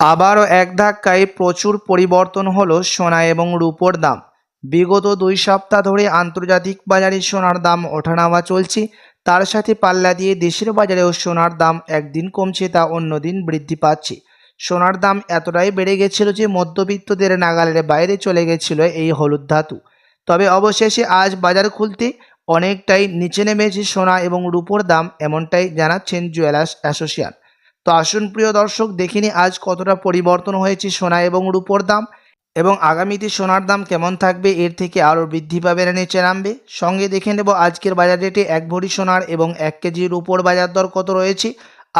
আবারও এক ধাক্কায় প্রচুর পরিবর্তন হলো সোনা এবং রূপোর দাম। বিগত দুই সপ্তাহ ধরে আন্তর্জাতিক বাজারে সোনার দাম ওঠানামা চলছে। তার সাথে পাল্লা দিয়ে দেশের বাজারেও সোনার দাম একদিন কমছে তা অন্যদিন বৃদ্ধি পাচ্ছে। সোনার দাম এতটাই বেড়ে গেছিল যে মধ্যবিত্তদের নাগালের বাইরে চলে গেছিল এই হলুদ ধাতু। তবে অবশেষে আজ বাজার খুলতে অনেকটাই নিচে নেমেছে সোনা এবং রূপোর দাম, এমনটাই জানাচ্ছেন জুয়েলার্স অ্যাসোসিয়েশন। তো আসুন প্রিয় দর্শক, দেখিনি আজ কতটা পরিবর্তন হয়েছে সোনা এবং রূপোর দাম এবং আগামীতে সোনার দাম কেমন থাকবে, এর থেকে আরও বৃদ্ধি পাবে না নিচে নামবে। সঙ্গে দেখে নেব আজকের বাজার রেটে এক ভরি সোনার এবং এক কেজি রূপোর বাজার দর কত রয়েছে।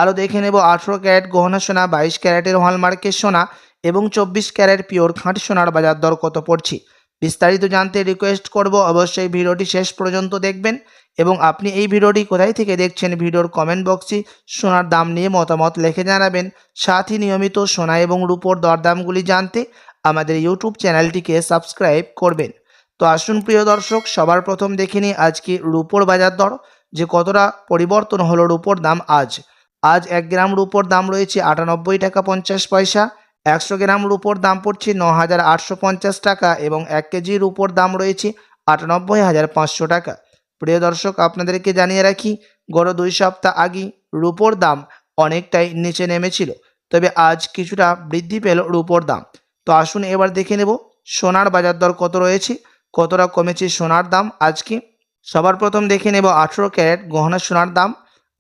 আরও দেখে নেব আঠেরো ক্যারেট গহনা সোনা, বাইশ ক্যারেটের হলমার্কের সোনা এবং চব্বিশ ক্যারেট পিওর খাঁটি সোনার বাজার দর কত পড়ছে। বিস্তারিত জানতে রিকোয়েস্ট করব, অবশ্যই ভিডিওটি শেষ পর্যন্ত দেখবেন এবং আপনি এই ভিডিওটি কোথায় থেকে দেখছেন ভিডিওর কমেন্ট বক্সে সোনার দাম নিয়ে মতামত লিখে জানাবেন। সাথে নিয়মিত সোনা এবং রূপোর দরদামগুলি জানতে আমাদের ইউটিউব চ্যানেলটিকে সাবস্ক্রাইব করবেন। তো আসুন প্রিয় দর্শক, সবার প্রথম দেখে নিই আজকে রূপোর বাজার দর, যে কতটা পরিবর্তন হলো রূপোর দাম আজ। আজ এক গ্রাম রূপোর দাম রয়েছে আটানব্বই টাকা পঞ্চাশ পয়সা একশো গ্রাম রুপোর দাম পড়ছে ন হাজার আটশো পঞ্চাশ টাকা এবং এক কেজি রূপোর দাম রয়েছে আটানব্বই হাজার পাঁচশো টাকা। প্রিয় দর্শক, আপনাদেরকে জানিয়ে রাখি, গত দুই সপ্তাহ আগে রুপোর দাম অনেকটাই নিচে নেমেছিল, তবে আজ কিছুটা বৃদ্ধি পেল রুপোর দাম। তো আসুন এবার দেখে নেব, সোনার বাজার দর কত রয়েছে, কতটা কমেছে সোনার দাম? আজকে সবার প্রথম দেখে নেব আঠেরো ক্যারেট গহনা সোনার দাম।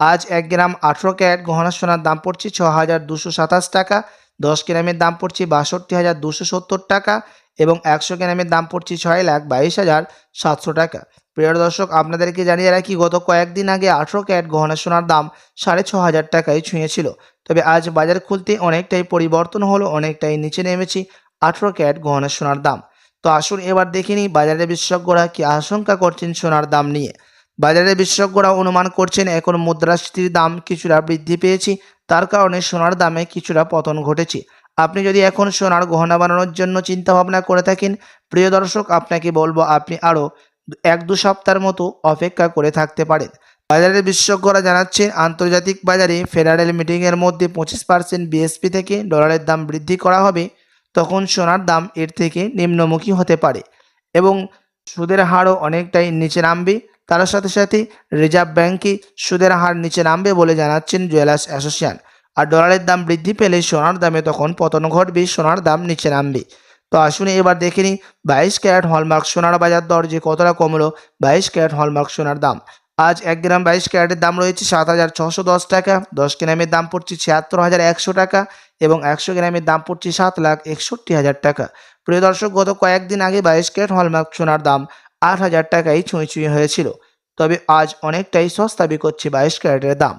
আজ এক গ্রাম আঠেরো ক্যারেট গহনা সোনার দাম পড়ছে ছ হাজার দুশো সাতাশ টাকা। দশ গ্রামের দাম পড়ছে বাষট্টি হাজার দুশো সত্তর টাকা এবং একশো গ্রামের দাম পড়ছে ছয় লাখ বাইশ হাজার সাতশো টাকা। প্রিয় দর্শক, আপনাদেরকে জানিয়ে রাখি, গত কয়েকদিন আগে আঠেরো ক্যারেট গহনা সোনার দাম সাড়ে ছ হাজার টাকায় ছুঁয়েছিল। তবে আজ বাজার খুলতে অনেকটাই পরিবর্তন হলো, অনেকটাই নিচে নেমেছে আঠেরো ক্যারেট গহনা সোনার দাম। তো আসুন এবার দেখে নিই বাজারে বিশেষজ্ঞরা কি আশঙ্কা করছেন সোনার দাম নিয়ে? বাজারে বিশেষজ্ঞরা অনুমান করছেন, এখন মুদ্রাস্ফীতির দাম কিছুটা বৃদ্ধি পেয়েছে। তার কারণে সোনার দামে কিছুটা পতন ঘটেছে। আপনি যদি এখন সোনার গহনা বানানোর জন্য চিন্তা ভাবনা করে থাকেন, প্রিয় দর্শক, আপনাকে বলব আপনি আরও এক দু সপ্তাহের মতো অপেক্ষা করে থাকতে পারেন। বাজারের বিশেষজ্ঞরা জানাচ্ছেন, আন্তর্জাতিক বাজারে ফেডারেল মিটিংয়ের মধ্যে পঁচিশ পার্সেন্ট বিএসপি থেকে ডলারের দাম বৃদ্ধি করা হবে, তখন সোনার দাম এর থেকে নিম্নমুখী হতে পারে এবং সুদের হারও অনেকটাই নিচে নামবে। তার সাথে সাথে রিজার্ভ ব্যাংকে সুদের হার নিচে নামবে বলে জানাচ্ছেন জুয়েলার্স অ্যাসোসিয়েশন। আর ডলারের দাম বৃদ্ধি পেলে সোনার দামে তখন পতন ঘটবে, সোনার দাম নিচে নামবে। তো আসুন এবার দেখে নিই বাইশ ক্যারেট হলমার্ক সোনার বাজার দর যে কতটা কমলো বাইশ ক্যারেট হলমার্ক সোনার দাম। আজ এক গ্রাম বাইশ ক্যারেটের দাম রয়েছে সাত হাজার ছশো দশ টাকা, দশ গ্রামের দাম পড়ছে ছিয়াত্তর হাজার একশো টাকা এবং একশো গ্রামের দাম পড়ছে সাত লাখ একষট্টি হাজার টাকা। প্রিয় দর্শক, গত কয়েকদিন আগে বাইশ ক্যারেট হলমার্ক সোনার দাম আট হাজার টাকায় ছুঁই ছুঁই হয়েছিল। তবে আজ অনেকটাই সস্তা বিকোচ্ছে বাইশ ক্যারেটের দাম।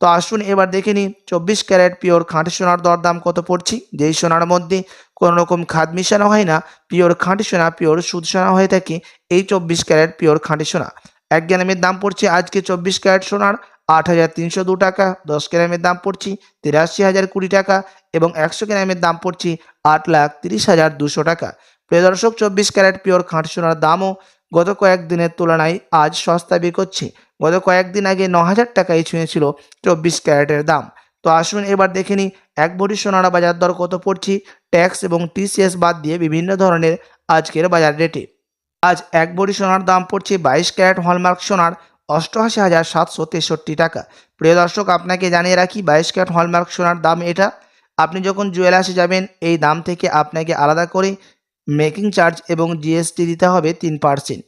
তো আসুন এবার দেখে নিই, চব্বিশ ক্যারেট পিওর খাঁটি সোনার দর দাম কত পড়ছে? যেই সোনার মধ্যে কোনো রকম খাদ মিশানো হয় না, পিওর খাঁটি সোনা, পিওর সুদ সোনা হয়ে থাকে, এই চব্বিশ ক্যারেট পিওর খাঁটি সোনা। এক গ্রামের দাম পড়ছে আজকে চব্বিশ ক্যারেট সোনার আট হাজার তিনশো দু টাকা, দশ গ্রামের দাম পড়ছে তিরাশি হাজার কুড়ি টাকা এবং একশো গ্রামের দাম পড়ছে আট লাখ তিরিশ হাজার দুশো টাকা। প্রিয় দর্শক, চব্বিশ ক্যারেট পিওর খাঁটি সোনার দামও গত কয়েকদিনের তুলনায় আজ সস্তা বিকোচ্ছে গত কয়েকদিন আগে ন হাজার টাকায় ছুঁয়েছিল চব্বিশ ক্যারেটের দাম। তো আসুন এবার দেখে নিই, এক ভরি সোনার বাজার দর কত পড়ছে? ট্যাক্স এবং টিসিএস বাদ দিয়ে বিভিন্ন ধরনের আজকের বাজার রেটে। আজ এক ভরি সোনার দাম পড়ছে বাইশ ক্যারেট হলমার্ক সোনার অষ্টআশি হাজার সাতশো তেষট্টি টাকা। প্রিয় দর্শক, আপনাকে জানিয়ে রাখি, বাইশ ক্যারেট হলমার্ক সোনার দাম এটা। আপনি যখন জুয়েলার্সে যাবেন, এই দাম থেকে আপনাকে আলাদা করে মেকিং চার্জ এবং জিএসটি দিতে হবে তিন পার্সেন্ট।